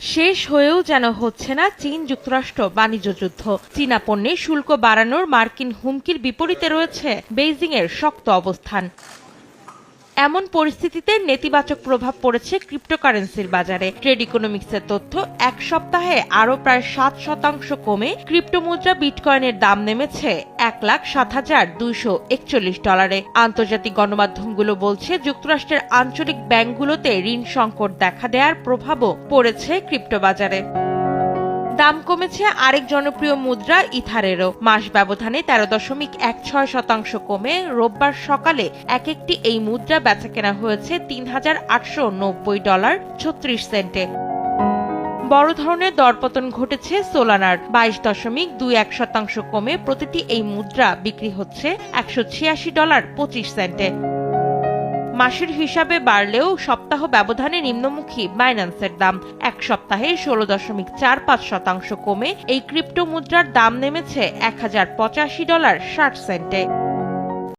শেষ হয়েও যেন হচ্ছে না চীন যুক্তরাষ্ট্র বাণিজ্য যুদ্ধ। চীনা পণ্যে শুল্ক বাড়ানোর মার্কিন হুমকির বিপরীতে রয়েছে বেইজিং এর শক্ত অবস্থান। এমন পরিস্থিতিতে নেতিবাচক প্রভাব পড়েছে ক্রিপ্টোকারেন্সির বাজারে। ট্রেড ইকোনমিক্সের তথ্য, এক সপ্তাহে আরও প্রায় সাত শতাংশ কমে ক্রিপ্টো মুদ্রা বিটকয়েনের দাম নেমেছে এক লাখ সাত হাজার দুইশো একচল্লিশ ডলারে আন্তর্জাতিক গণমাধ্যমগুলো বলছে যুক্তরাষ্ট্রের আঞ্চলিক ব্যাংকগুলোতে ঋণ সংকট দেখা দেওয়ার প্রভাবও পড়েছে ক্রিপ্টো বাজারে। দাম কমেছে, আরেক জনপ্রিয় মুদ্রা ইথারেরও। মাস ব্যবধানে তেরো দশমিক এক ছয় শতাংশ কমে, রোববার সকালে এক একটি এই মুদ্রা বেচাকেনা হয়েছে তিন হাজার আটশো নব্বই ডলার ছত্রিশ সেন্টে। বড় ধরনের দরপতন ঘটেছে সোলানার, বাইশ দশমিক দুই এক শতাংশ কমে, প্রতিটি এই মুদ্রা বিক্রি হচ্ছে একশো ছিয়াশি ডলার পঁচিশ সেন্টে। মাসের হিসাবে বাড়লেও সপ্তাহ ব্যবধানে নিম্নমুখী বাইন্যান্সের দাম। এক সপ্তাহে ষোলো দশমিক চার পাঁচ শতাংশ কমে এই ক্রিপ্টো মুদ্রার দাম নেমেছে এক হাজার পঁচাশি ডলার ষাট সেন্টে।